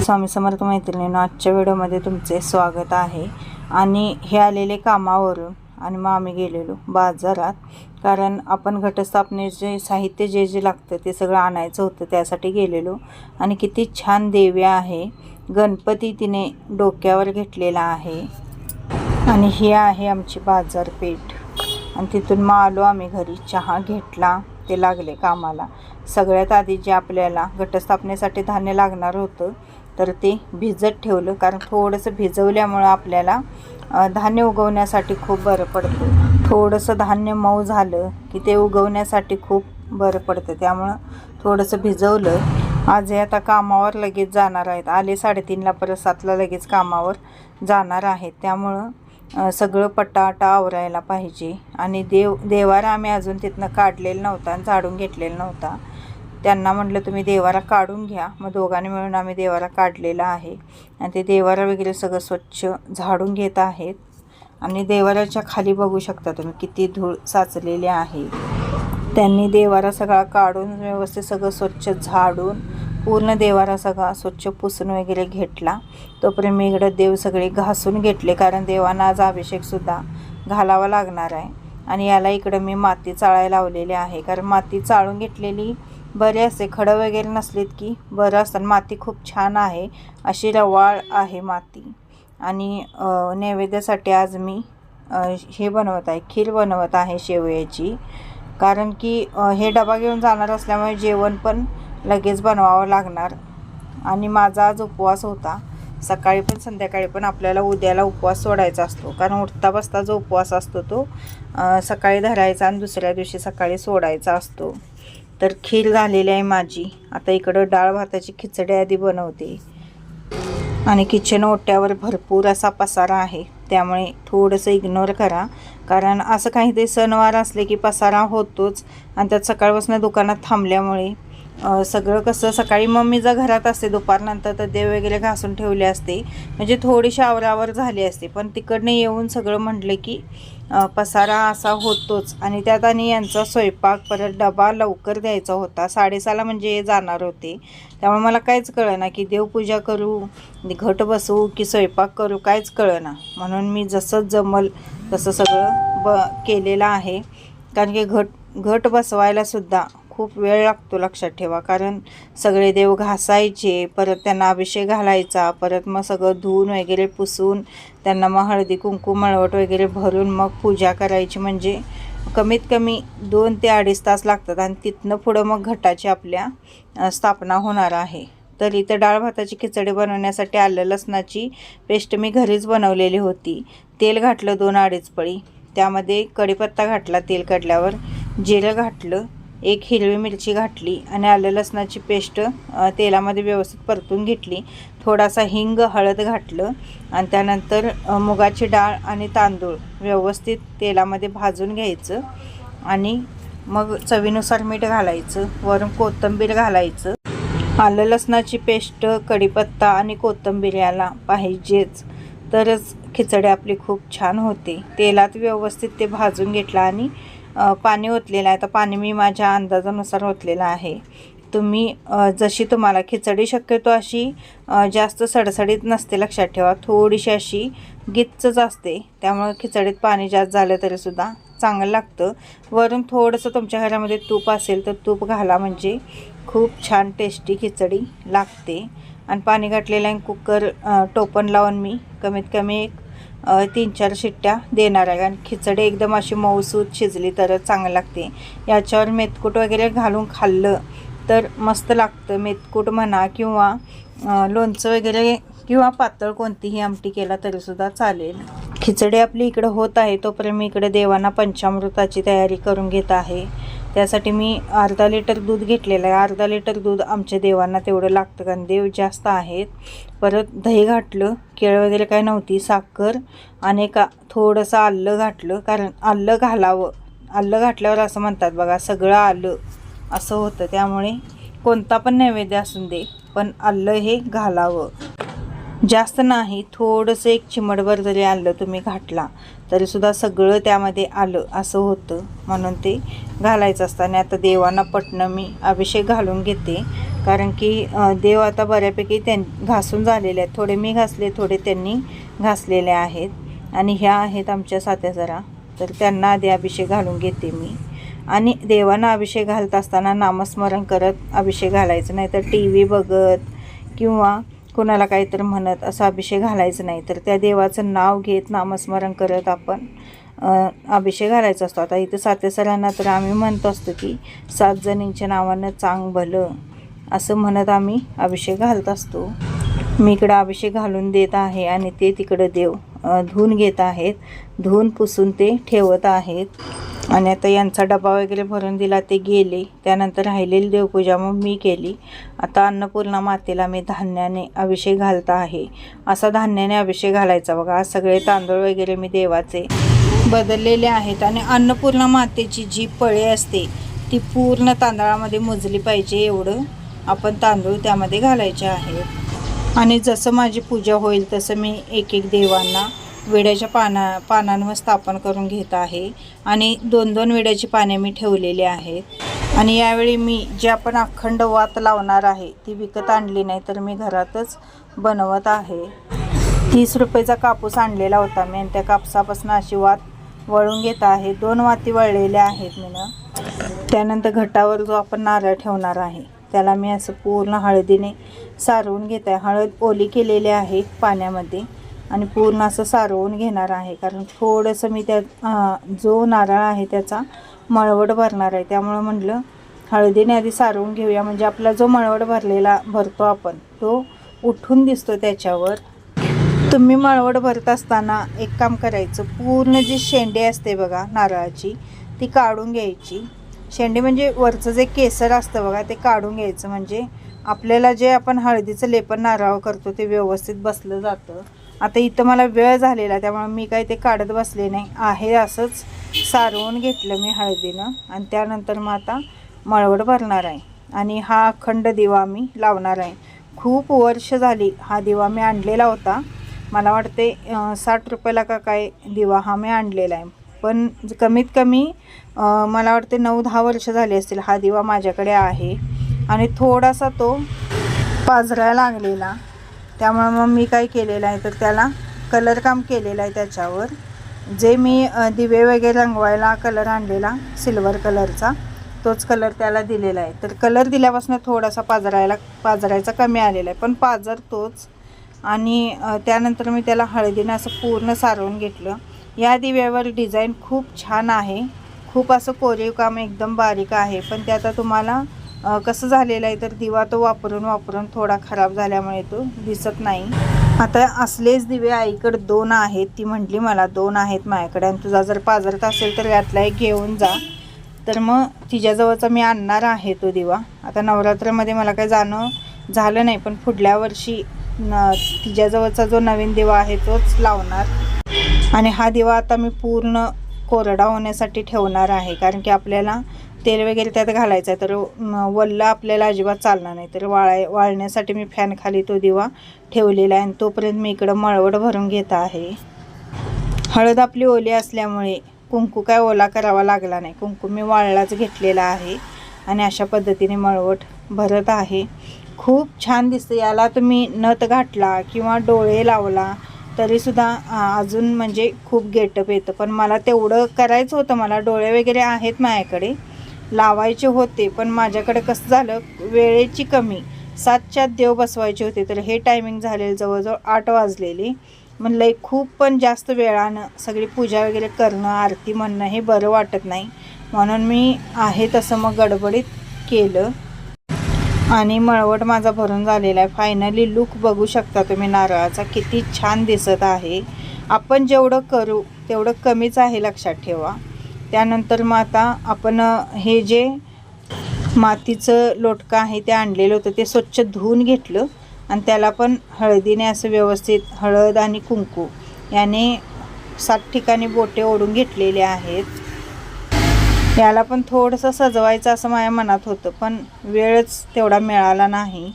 स्वामी समर्थ मैत्रिणीनं आजच्या व्हिडिओमध्ये तुमचे स्वागत आहे. आणि हे आलेले कामावरून आणि मग आम्ही गेलेलो बाजारात. कारण आपण घटस्थापनेचे साहित्य जे जे लागतं ते सगळं आणायचं होतं त्यासाठी गेलेलो. आणि किती छान देव्या आहे. गणपती तिने डोक्यावर घेतलेला आहे. आणि ही आहे आमची बाजारपेठ. आणि तिथून मग आलो आम्ही घरी. चहा घेतला. ते लागले कामाला. सगळ्यात आधी जे आपल्याला घटस्थापनेसाठी धान्य लागणार होतं तर ते भिजत ठेवलं. कारण थोडंसं भिजवल्यामुळं आपल्याला धान्य उगवण्यासाठी खूप बरं पडतं. थोडंसं धान्य मऊ झालं की ते उगवण्यासाठी खूप बरं पडतं. त्यामुळं थोडंसं भिजवलं. आज हे आता कामावर लगेच जाणार आहेत. आले साडेतीनला परत सातला लगेच कामावर जाणार आहेत. त्यामुळं सगळं पटाटा आवरायला पाहिजे. आणि देव देवारा आम्ही अजून तिथनं काढलेला नव्हता आणि झाडून घेतलेला नव्हता. त्यांना म्हटलं तुम्ही देवाला काढून घ्या. मग दोघांनी मिळून आम्ही देवाला काढलेला आहे. आणि ते देवारा वगैरे सगळं स्वच्छ झाडून घेत आहेत. आणि देवाराच्या खाली बघू शकता तुम्ही किती धूळ साचलेली आहे. त्यांनी देवारा सगळा काढून व्यवस्थित सगळं स्वच्छ झाडून पूर्ण देवारा सगळा स्वच्छ पुसून वगैरे घेतला. तोपर्यंत मी इकडं देव सगळे घासून घेतले कारण देवांना आज अभिषेकसुद्धा घालावा लागणार आहे. आणि याला इकडं मी माती चाळायला लावलेली आहे. कारण माती चाळून घेतलेली बरे असे खडं वगैरे नसलेत की बरं असतं माती खूप छान आहे अशी रवाळ आहे माती. आणि नैवेद्यासाठी आज मी हे बनवत आहे खीर बनवत आहे शेवयाची. कारण की हे डबा घेऊन जाणार असल्यामुळे जेवण पण लगेच बनवावं लागणार. आणि माझा आज उपवास होता. सकाळी पण संध्याकाळी पण आपल्याला उद्याला उपवास सोडायचा असतो. कारण उठता बसता जो उपवास असतो तो सकाळी धरायचा आणि दुसऱ्या दिवशी सकाळी सोडायचा असतो. तर खीर झालेली आहे माझी. आता इकडं डाळ भाताची खिचडी आधी बनवते. आणि किचन ओट्यावर भरपूर असा पसारा आहे. त्यामुळे थोडंसं इग्नोर करा. कारण असं काहीतरी सणवार असले की पसारा होतोच. आणि त्यात सकाळपासून दुकानात थांबल्यामुळे सगळं कसं सकाळी मम्मी जर घरात असते दुपारनंतर तर देव वगैरे घासून ठेवले असते. म्हणजे थोडीशी आवरावर झाली असते. पण तिकडनं येऊन सगळं म्हटलं की पसारा असा होतोच. आणि त्यात आणि यांचा स्वयंपाक परत डबा लवकर द्यायचा होता. साडेसहाला म्हणजे हे जाणार होते. त्यामुळे मला काहीच कळेना की देवपूजा करू घट बसवू की स्वयंपाक करू काहीच कळेना. म्हणून मी जसं जमल तसं सगळं ब केलेलं आहे. कारण की घट घट बसवायलासुद्धा खूप वेळ लागतो लक्षात ठेवा. कारण सगळे देव घासायचे परत त्यांना अभिषेक घालायचा परत मग सगळं धुवून वगैरे पुसून त्यांना मग हळदी कुंकू मळवट वगैरे भरून मग पूजा करायची. म्हणजे कमीत कमी दोन ते अडीच तास लागतात आणि तिथनं पुढं मग घटाची आपल्या स्थापना होणार आहे. तर इथं डाळ भाताची खिचडी बनवण्यासाठी आलं लसणाची पेस्ट मी घरीच बनवलेली होती. तेल घातलं दोन अडीच पळी. त्यामध्ये कढीपत्ता घातला तेल काढल्यावर जिरं घातलं एक हिरवी मिरची घातली आणि आलं लसणाची पेस्ट तेलामध्ये व्यवस्थित परतून घेतली. थोडासा हिंग हळद घातलं आणि त्यानंतर मुगाची डाळ आणि तांदूळ व्यवस्थित तेलामध्ये भाजून घ्यायचं आणि मग चवीनुसार मीठ घालायचं वरून कोथिंबीर घालायचं. आलं लसणाची पेस्ट कढीपत्ता आणि कोथिंबीर याला पाहिजेच. तरच खिचडी आपली खूप छान होते. तेलात व्यवस्थित ते भाजून घेतलं आणि पाणी ओतलेलं आहे. तर पाणी मी माझ्या अंदाजानुसार ओतलेलं आहे. तुम्ही जशी तुम्हाला खिचडी शक्यतो अशी जास्त सडसडीत नसते लक्षात ठेवा. थोडीशी अशी गिच्चच असते. त्यामुळं खिचडीत पाणी जास्त झालं तरीसुद्धा चांगलं लागतं. वरून थोडंसं तुमच्या घरामध्ये तूप असेल तर तूप घाला म्हणजे खूप छान टेस्टी खिचडी लागते. आणि पाणी घातलेलं आहे. कुकर टोपण लावून मी कमीत कमी एक तीन चार शिट्ट्या देणार आहे. आणि खिचडी एकदम अशी मऊसूत शिजली तरच चांगलं लागते. याच्यावर मेथकूट वगैरे घालून खाल्लं तर मस्त लागतं. मेथकूट म्हणा किंवा लोणचं वगैरे किंवा पातळ कोणतीही आमटी केला तरीसुद्धा चालेल. खिचडी आपली इकडं होत आहे. तोपर्यंत मी इकडे देवांना पंचामृताची तयारी करून घेत आहे. त्यासाठी मी अर्धा लिटर दूध घेतलेलं आहे. अर्धा लिटर दूध आमच्या देवांना तेवढं लागतं कारण देव जास्त आहेत. परत दही घातलं केळ वगैरे काय नव्हती साखर आणि का थोडंसं आलं घातलं कारण आलं घालावं. आलं घातल्यावर असं म्हणतात बघा सगळं आलं. असं होतं. त्यामुळे कोणता पण नैवेद्य असून दे पण आलं हे घालावं. जास्त नाही थोडंसं एक चिमटभर जरी आलं तुम्ही घातला तरीसुद्धा सगळं त्यामध्ये आलं असं होतं. म्हणून ते घालायचं असतं. आणि आता देवांना पटणं मी अभिषेक घालून घेते. कारण की देव आता बऱ्यापैकी त्यां घासून झालेले आहेत. थोडे मी घासले थोडे त्यांनी घासलेले आहेत. आणि ह्या आहेत आमच्या सात्या जरा तर त्यांना आधी अभिषेक घालून घेते मी. आणि देवांना अभिषेक घालत असताना नामस्मरण करत अभिषेक घालायचं. नाही तर टी व्ही बघत किंवा कोणाला काहीतरी म्हणत असं अभिषेक घालायचं नाही. तर त्या देवाचं नाव घेत नामस्मरण करत आपण अभिषेक घालायचा असतो. आता इथं सातेसरांना तर आम्ही म्हणतो असतो की सात जणींच्या नावानं चांग भलं असं म्हणत आम्ही अभिषेक घालत असतो. मी इकडं अभिषेक घालून देत आहे आणि ते तिकडं देव धुवून घेत आहेत. धुवून पुसून ते ठेवत आहेत. आणि आता यांचा डबा वगैरे भरून दिला ते गेले. त्यानंतर राहिलेली देवपूजा मग मी केली. आता अन्नपूर्णा मातेला मी धान्याने अभिषेक घालता आहे. असा धान्याने अभिषेक घालायचा बघा. आज सगळे तांदूळ वगैरे मी देवाचे बदललेले आहेत. आणि अन्नपूर्णा मातेची जी पळे असते ती पूर्ण तांदळामध्ये मोजली पाहिजे एवढं आपण तांदूळ त्यामध्ये घालायचे आहेत. आणि जसं माझी पूजा होईल तसं मी एक एक देवांना विड्याच्या पाना पानांवर स्थापन करून घेत आहे. आणि दोन दोन विड्याची पाने मी ठेवलेली आहेत. आणि यावेळी मी जे आपण अखंड वात लावणार आहे ती विकत आणली नाही तर मी घरातच बनवत आहे. तीस रुपयेचा कापूस आणलेला होता मी आणि त्या कापसापासून अशी वात वळून घेत आहे. दोन वाती वळलेल्या आहेत मी ना त्यानंतर घटावर जो आपण नारळ ठेवणार आहे त्याला मी असं पूर्ण हळदीने सारवून घेत आहे. हळद ओली केलेली आहे पाण्यामध्ये आणि पूर्ण असं सारवून घेणार आहे. कारण थोडंसं मी त्या जो नारळ आहे त्याचा मळवट भरणार आहे. त्यामुळं म्हटलं हळदीने आधी सारवून घेऊया. म्हणजे आपला जो मळवट भरलेला भरतो आपण तो उठून दिसतो त्याच्यावर. तुम्ही मळवट भरत असताना एक काम करायचं. पूर्ण जी शेंडे असते बघा नारळाची ती काढून घ्यायची. शेंडे म्हणजे वरचं जे केसर असतं बघा ते काढून घ्यायचं. म्हणजे आपल्याला जे आपण हळदीचं लेपन नारळ करतो ते व्यवस्थित बसलं जातं. आता इथं मला वेळ झालेला त्यामुळे मी काही ते काढत बसले नाही. आहे असंच सारवून घेतलं मी हळदीनं. आणि त्यानंतर मग आता मळवट भरणार आहे. आणि हा अखंड दिवा मी लावणार आहे. खूप वर्ष झाली हा दिवा मी आणलेला होता. मला वाटते साठ रुपयाला का काय दिवा हा मी आणलेला आहे. पण कमीत कमी मला वाटते नऊ दहा वर्ष झाली असतील हा दिवा माझ्याकडे आहे. आणि थोडासा तो पाजरायला लागलेला. त्यामुळे मग मी काय केलेलं आहे तर त्याला कलर काम केलेलं आहे त्याच्यावर. जे मी दिवे वगैरे रंगवायला कलर आणलेला सिल्वर कलरचा तोच कलर त्याला दिलेला आहे. तर कलर दिल्यापासून थोडासा पाजरायला पाजरायचा कमी आलेला आहे. पण पाजर तोच आणि त्यानंतर मी त्याला हळदीनं असं पूर्ण सारवून घेतलं. या दिव्यावर डिझाईन खूप छान आहे. खूप असं कोरीव काम एकदम बारीक आहे. पण ते आता तुम्हाला कसं झालेलं आहे तर दिवा तो वापरून वापरून थोडा खराब झाल्यामुळे तो दिसत नाही. आता असलेच दिवे आईकडे दोन आहेत. ती म्हटली मला दोन आहेत माझ्याकडे आणि तुझा जर पाजरत असेल तर यातला एक घेऊन जा. तर मग तिच्याजवळचा मी आणणार आहे तो दिवा. आता नवरात्रामध्ये मला काही जाणं झालं नाही पण पुढल्या वर्षी न तिच्याजवळचा जो नवीन दिवा आहे तोच लावणार. आणि हा दिवा आता मी पूर्ण कोरडा होण्यासाठी ठेवणार आहे. कारण की आपल्याला तेल वगैरे त्यात घालायचं आहे तर वल्ला आपल्याला अजिबात चालणार नाही. तर वाळाय वाळण्यासाठी मी फॅन खाली तो दिवा ठेवलेला आहे आणि तोपर्यंत मी इकडं मळवट भरून घेत आहे. हळद आपली ओली असल्यामुळे कुंकू काय ओला करावा लागला नाही. कुंकू मी वाळलाच घेतलेला आहे आणि अशा पद्धतीने मळवट भरत आहे. खूप छान दिसतं. याला तुम्ही नथ घातला किंवा डोळे लावला तरीसुद्धा अजून म्हणजे खूप गेटअप येतं. पण मला तेवढं करायचं होतं. मला डोळे वगैरे आहेत माझ्याकडे. लावायचे होते पण माझ्याकडे कसं झालं वेळेची कमी. सातच्या देव बसवायचे होते तर हे टायमिंग झालेलं जवळजवळ आठ वाजलेली. म्हणलं खूप पण जास्त वेळानं सगळी पूजा वगैरे करणं आरती म्हणणं हे बरं वाटत नाही. म्हणून मी आहे तसं मग गडबडीत केलं. आणि मळवट माझा भरून झालेला आहे. फायनली लुक बघू शकता तुम्ही. नारळाचा किती छान दिसत आहे. आपण जेवढं करू तेवढं कमीच आहे लक्षात ठेवा. त्यानंतर मग आता आपण हे जे मातीचं लोटकं आहे ते आणलेलं होतं ते स्वच्छ धुवून घेतलं. आणि त्याला पण हळदीने असं व्यवस्थित हळद आणि कुंकू याने सात ठिकाणी बोटे ओढून घेतलेले आहेत. याला पण थोडंसं सजवायचं असं माझ्या मनात होतं पण वेळच तेवढा मिळाला नाही.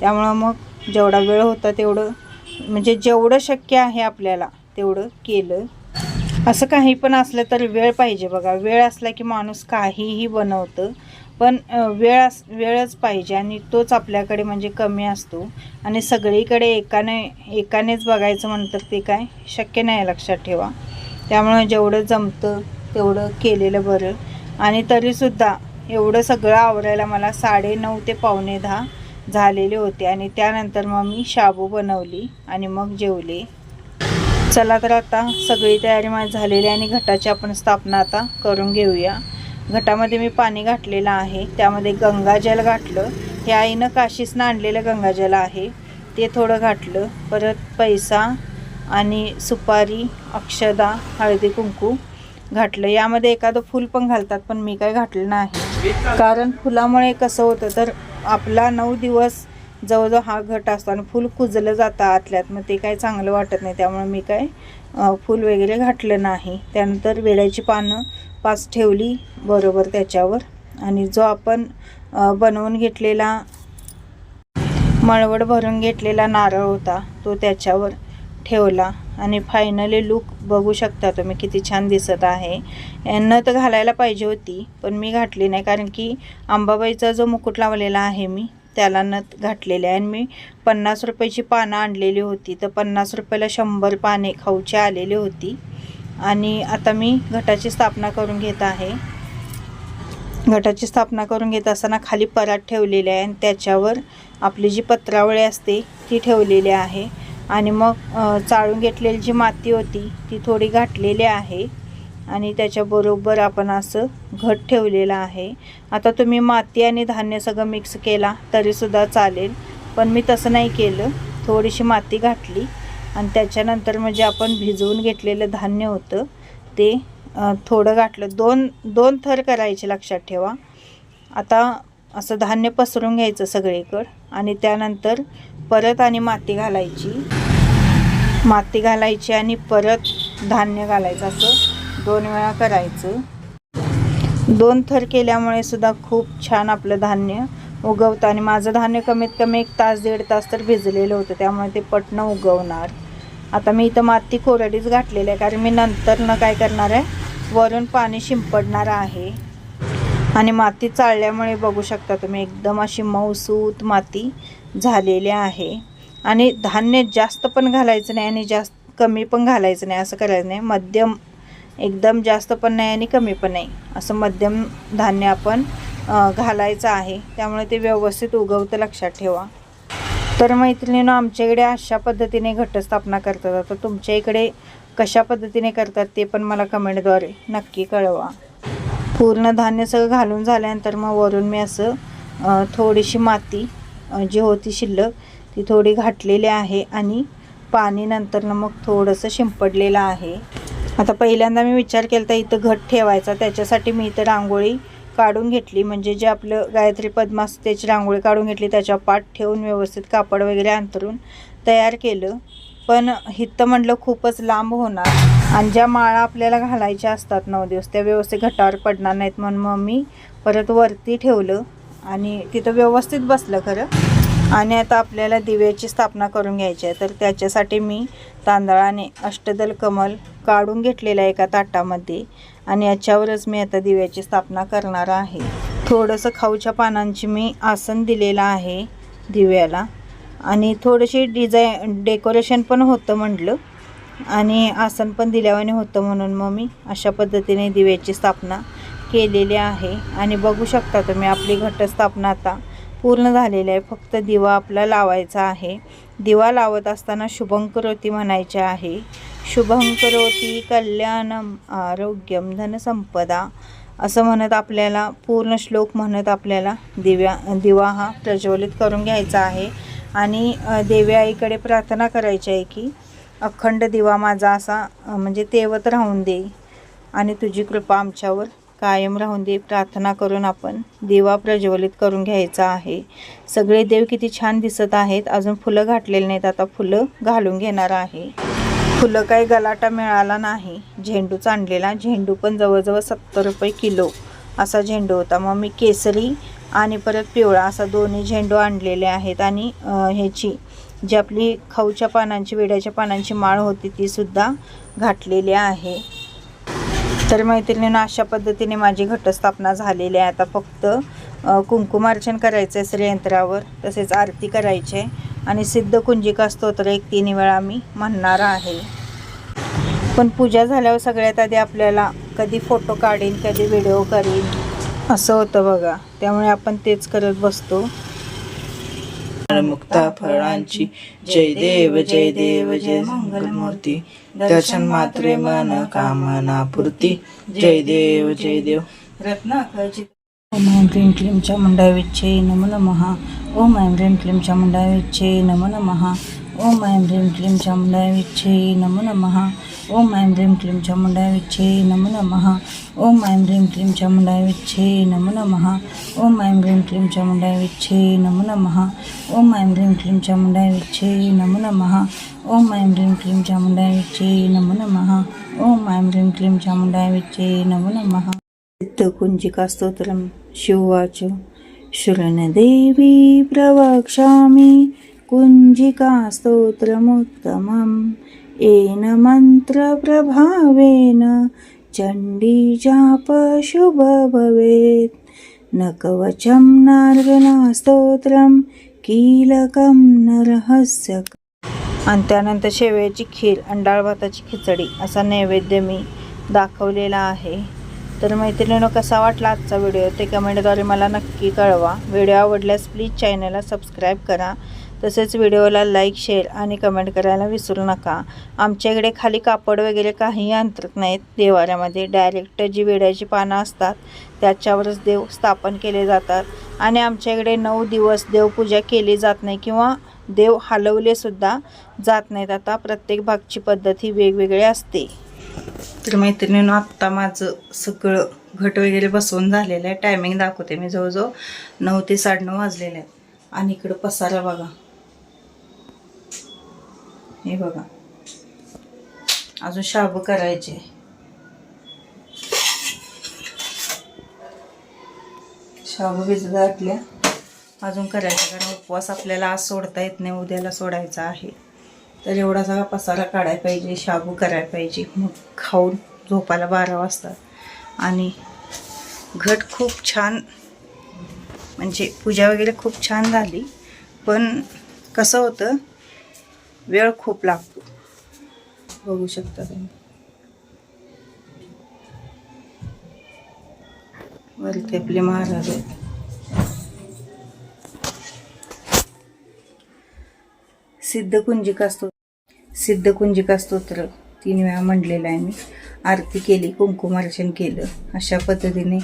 त्यामुळं मग जेवढा वेळ होता तेवढं म्हणजे जेवढं शक्य आहे आपल्याला तेवढं केलं. असं काही पण असलं तर वेळ पाहिजे बघा. वेळ असला की माणूस काहीही बनवतं पण वेळ अस वेळच पाहिजे आणि तोच आपल्याकडे म्हणजे कमी असतो. आणि सगळीकडे एकाने एकानेच बघायचं म्हणतात ते काय शक्य नाही लक्षात ठेवा. त्यामुळं जेवढं जमतं तेवढं केलेलं बरं. आणि तरीसुद्धा एवढं सगळं आवरायला मला साडेनऊ ते पावणे दहा झालेले होते. आणि त्यानंतर मग मी शाबू बनवली आणि मग जेवले. चला तर आता सगळी तयारी माझी झालेली आणि घटाची आपण स्थापना आता करून घेऊया. घटामध्ये मी पाणी घातलेलं आहे. त्यामध्ये गंगाजल घातलं. हे आईनं काशीसनं आणलेलं गंगाजल आहे. ते थोडं घातलं. परत पैसा आणि सुपारी अक्षदा हळदी कुंकू घातलं. यामध्ये एखादं फूल पण घालतात पण मी काय घातलं नाही. कारण फुलामुळे कसं होतं तर आपला नऊ दिवस जवळजवळ हा घट असतो आणि फूल कुजलं जातं आतल्यात. मग ते काय चांगलं वाटत नाही. त्यामुळे मी काय फूल वगैरे घातलं नाही. त्यानंतर वेड्याची पानं पाच ठेवली बरोबर त्याच्यावर. आणि जो आपण बनवून घेतलेला मळवड भरून घेतलेला नारळ होता तो त्याच्यावर ठेवला. आणि फायनली लुक बघू शकता तुम्ही किती छान दिसत आहे. नथ घालायला पाहिजे होती पण मी घातली नाही कारण की अंबाबाईचा जो मुकुट लावलेला आहे मी त्याला नथ घातलेले आहे. आणि मी पन्नास रुपयाची पानं आणलेली होती तर पन्नास रुपयाला शंभर पाने खाऊची आलेली होती. आणि आता मी घटाची स्थापना करून घेत आहे. घटाची स्थापना करून घेत असताना खाली परात ठेवलेले आहे आणि त्याच्यावर आपली जी पत्रावळी असते ती ठेवलेली आहे. आणि मग चाळून घेतलेली जी माती होती ती थोडी घातलेली आहे. आणि त्याच्याबरोबर आपण असं घट ठेवलेलं आहे. आता तुम्ही माती आणि धान्य सगळं मिक्स केला तरीसुद्धा चालेल. पण मी तसं नाही केलं. थोडीशी माती घातली. आणि त्याच्यानंतर म्हणजे आपण भिजवून घेतलेलं धान्य होतं ते थोडं घातलं. दोन दोन थर करायचे लक्षात ठेवा. आता असं धान्य पसरून घ्यायचं सगळीकडं. आणि त्यानंतर परत आणि माती घालायची. माती घालायची आणि परत धान्य घालायचं असं दोन वेळा करायचं. दोन थर केल्यामुळे सुद्धा खूप छान आपलं धान्य उगवतं आणि माझं धान्य कमीत कमी एक तास दीड तास तर भिजलेलं होतं त्यामुळे ते पटणं उगवणार. आता मी इथं माती कोरडीच घातलेली आहे कारण मी नंतर न काय करणार आहे वरून पाणी शिंपडणार आहे. आणि माती चाळल्यामुळे बघू शकता तुम्ही एकदम अशी मऊसूत माती. झालेले आहे. आणि धान्य जास्त पण घालायचं नाही आणि जास्त कमी पण घालायचं नाही असं करायचं नाही. मध्यम एकदम जास्त पण नाही आणि कमी पण नाही. असं मध्यम धान्य आपण घालायचं आहे. त्यामुळे ते व्यवस्थित उगवतं लक्षात ठेवा. तर मैत्रिणीनं आमच्याकडे अशा पद्धतीने घटस्थापना करतात. आता तुमच्या इकडे कशा पद्धतीने करतात ते पण मला कमेंटद्वारे नक्की कळवा. पूर्ण धान्य सगळं घालून झाल्यानंतर मग वरून मी असं थोडीशी माती जी होती शिल्लक ती थोडी घातलेली आहे आणि पाणी नंतरनं मग थोडंसं शिंपडलेलं आहे. आता पहिल्यांदा मी विचार केला तर इथं घट ठेवायचा त्याच्यासाठी मी इथं रांगोळी काढून घेतली. म्हणजे जे आपलं गायत्री पद्मास्तेची रांगोळी काढून घेतली त्याच्यावर पाठ ठेवून व्यवस्थित कापड वगैरे अंतरून तयार केलं. पण हित्त म्हटलं खूपच लांब होणार आणि ज्या माळा आपल्याला घालायच्या असतात नऊ दिवस त्या व्यवस्थित घटावर पडणार नाहीत म्हणून मग मी परत वरती ठेवलं. आणि तिथं व्यवस्थित बसलं खरं. आणि आता आपल्याला दिव्याची स्थापना करून घ्यायची आहे. तर त्याच्यासाठी मी तांदळाने अष्टदल कमल काढून घेतलेला आहे एका ताटामध्ये. आणि याच्यावरच मी आता दिव्याची स्थापना करणार आहे. थोडंसं खाऊच्या पानांची मी आसन दिलेलं आहे दिव्याला. आणि थोडीशी डिझाय डेकोरेशन पण होतं म्हटलं. आणि आसन पण दिल्यावाने होतं म्हणून मग मी अशा पद्धतीने दिव्याची स्थापना केलेले आहे. आणि बघू शकता तुम्ही आपली घटस्थापना आता पूर्ण झालेली आहे. फक्त दिवा आपला लावायचा आहे. दिवा लावत असताना शुभंकरोती म्हणायचे आहे. शुभंकरोती कल्याणम आरोग्यम धनसंपदा असं म्हणत आपल्याला पूर्ण श्लोक म्हणत आपल्याला दिव्या दिवा हा प्रज्वलित करून घ्यायचा आहे. आणि देवी आईकडे प्रार्थना करायची आहे की अखंड दिवा माझा असा म्हणजे तेवत राहून दे. आणि तुझी कृपा आमच्यावर कायम राहून देव प्रार्थना करून आपण दिवा प्रज्वलित करून घ्यायचा आहे. सगळे देव किती छान दिसत आहेत. अजून फुलं घातलेली नाहीत. आता फुलं घालून घेणार आहे. फुलं काही गलाटा मिळाला नाही. झेंडूच आणलेला झेंडू पण जवळजवळ सत्तर रुपये किलो असा झेंडू होता. मग मी केसरी आणि परत पिवळा असा दोन्ही झेंडू आणलेले आहेत. आणि ह्याची जी आपली खाऊच्या पानांची वेड्याच्या पानांची माळ होती तीसुद्धा घातलेली आहे. तर मैत्रिणीनं अशा पद्धतीने माझी घटस्थापना झालेली आहे. आता फक्त कुंकुमार्चन करायचं आहे श्रीयंत्रावर तसेच आरती करायची आहे आणि सिद्ध कुंजिका स्तोत्र एक तीन वेळा मी म्हणणार आहे. पण पूजा झाल्यावर सगळ्यात आधी आपल्याला कधी फोटो काढीन कधी व्हिडिओ करीन असं होतं बघा. त्यामुळे आपण तेच करत बसतो. मुक्ता फळांची. जय देव जय देव जय मंगलमूर्ती. दर्शन मात्रे मन कामना पूर्ती. जय देव जय देव. रत्नाकरची ओम ऐं ह्रीं क्लीं चामुण्डाविच्छे नमो नमः. ओम ऐं ह्रीं क्लीं चामुण्डाविच्छे नमो नमः. ओम ऐं ह्रीं क्लीं चामुण्डाविच्छे नमो नमः ओम ऐं ह्रीं क्लीं चामुण्डाविच्छे नमो नमः ओम ऐं ह्रीं क्लीं चामुण्डाविच्छे नमो नमः ओम ऐं ह्रीं क्लीं चामुण्डाविच्छे नमो नमः ओम ऐं ह्रीं क्लीं चामुण्डाविच्छे नमो नमः ओम ऐं ह्रीं क्लीं चामुण्डाविच्छे नमो नमः ओम ऐं ह्रीं क्लीं चामुण्डाविच्छे नमो नमः सिद्धकुञ्जिका स्तोत्रं शिववाच शरणदेवी प्रवक्ष्यामि कुञ्जिका स्तोत्रमुत्तमम्। येन मन्त्रप्रभावेन चण्डीजापशुभ भवेत् न कवचं नार्गनास्तोत्रं कीलकं न रहस्य आणि त्यानंतर शेवयाची खीर आणि डाळ भाताची खिचडी असा नैवेद्य मी दाखवलेला आहे. तर मैत्रिणीनं कसा वाटला आजचा व्हिडिओ? ते कमेंटद्वारे मला नक्की कळवा. व्हिडिओ आवडल्यास प्लीज चॅनलला सबस्क्राईब करा. तसेच व्हिडिओला लाईक शेअर आणि कमेंट करायला विसरू नका. आमच्या इकडे खाली कापड वगैरे काही अंतरत नाहीत. देवाऱ्यामध्ये डायरेक्ट जी वेड्याची पानं असतात त्याच्यावरच देव स्थापन केले जातात. आणि आमच्या इकडे नऊ दिवस देवपूजा केली जात नाही किंवा देव हलवलेसुद्धा जात नाहीत. आता प्रत्येक भागची पद्धत ही वेगवेगळी असते. तर मैत्रिणीनं आत्ता माझं सगळं घट वगैरे बसवून झालेलं आहे. टायमिंग दाखवते मी जवळजवळ नऊ ते साडेनऊ वाजलेले आहेत. आणि इकडं पसारा बघा. हे बघा. अजून शाबू करायचे. शाबू भिजत घातल्या. अजून करायचं कारण उपवास आपल्याला आज सोडता येत नाही उद्याला सोडायचा आहे. तर एवढा सगळा पसारा काढायला पाहिजे शाबू करायला पाहिजे. मग खाऊन झोपायला बारा वाजता. आणि घट खूप छान म्हणजे पूजा वगैरे खूप छान झाली. पण कसं होतं वेळ खूप लागतो. बघू शकता तुम्ही. वरती आपले महाराज आहेत. सिद्धकुंजिका स्तोत्र सिद्धकुंजिका स्तोत्र तीन वेळा म्हणलेलं आहे मी. आरती केली कुंकुमार्चन केलं. अशा पद्धतीने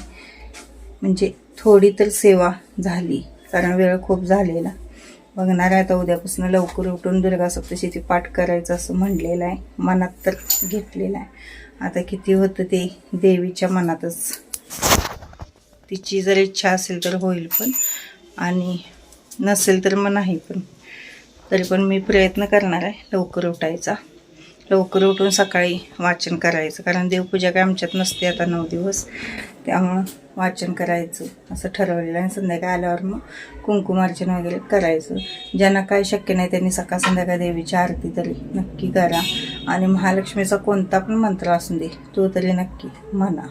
म्हणजे थोडी तर सेवा झाली कारण वेळ खूप झालेला. बघणार आहे आता उद्यापासून लवकर उठून दुर्गा सप्तशीची पाठ करायचं असं म्हणलेलं आहे. मनात तर घेतलेलं आहे. आता किती होतं ते देवीच्या मनातच. तिची जर इच्छा असेल तर होईल पण. आणि नसेल तर मग नाही पण. तरी पण मी प्रयत्न करणार आहे लवकर उठायचा. लवकर उठून सकाळी वाचन करायचं. कारण देवपूजा काय आमच्यात नसते आता नऊ दिवस. त्यामुळं वाचन करायचं. असं ठरवलेलं आहे. संध्याकाळ आल्यावर मग कुंकुमार्चन वगैरे करायचं. ज्यांना काय शक्य नाही त्यांनी सकाळ संध्याकाळ देवीची आरती तरी नक्की करा. आणि महालक्ष्मीचा कोणता पण मंत्र असू दे तो तरी नक्की म्हणा.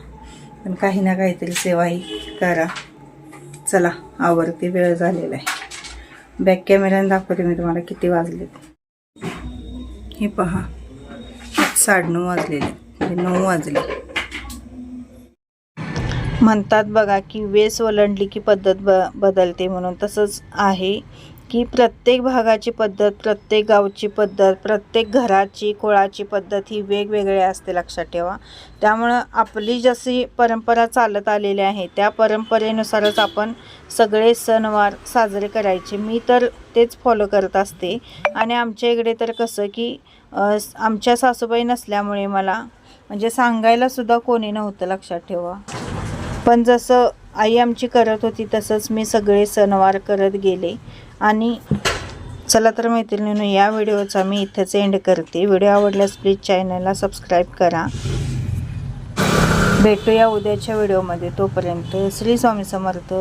पण काही ना काहीतरी सेवाही करा. चला आवडते वेळ झालेला आहे. बॅक कॅमेऱ्याने दाखवते मी तुम्हाला किती वाजले हे पहा. साडेनऊ वाजलेले म्हणजे नऊ वाजले. म्हणतात बघा की वेस ओलांडली की पद्धत ब बदलते म्हणून तसंच आहे की प्रत्येक भागाची पद्धत प्रत्येक गावची पद्धत प्रत्येक घराची कुळाची पद्धत ही वेगवेगळी असते लक्षात ठेवा. त्यामुळं आपली जशी परंपरा चालत आलेली आहे त्या परंपरेनुसारच आपण सगळे सणवार साजरे करायचे. मी तर तेच फॉलो करत असते. आणि आमच्या इकडे तर कसं की आमच्या सासूबाई नसल्यामुळे मला म्हणजे सांगायलासुद्धा कोणी नव्हतं लक्षात ठेवा. पण जसं आई आमची करत होती तसंच मी सगळे सणवार करत गेले. आणि चला तर मैत्रिणीनं या व्हिडिओचा मी इथेच एंड करते. व्हिडिओ आवडल्यास प्लीज चॅनलला सबस्क्राईब करा. भेटूया उद्याच्या व्हिडिओमध्ये. तोपर्यंत श्री स्वामी समर्थ.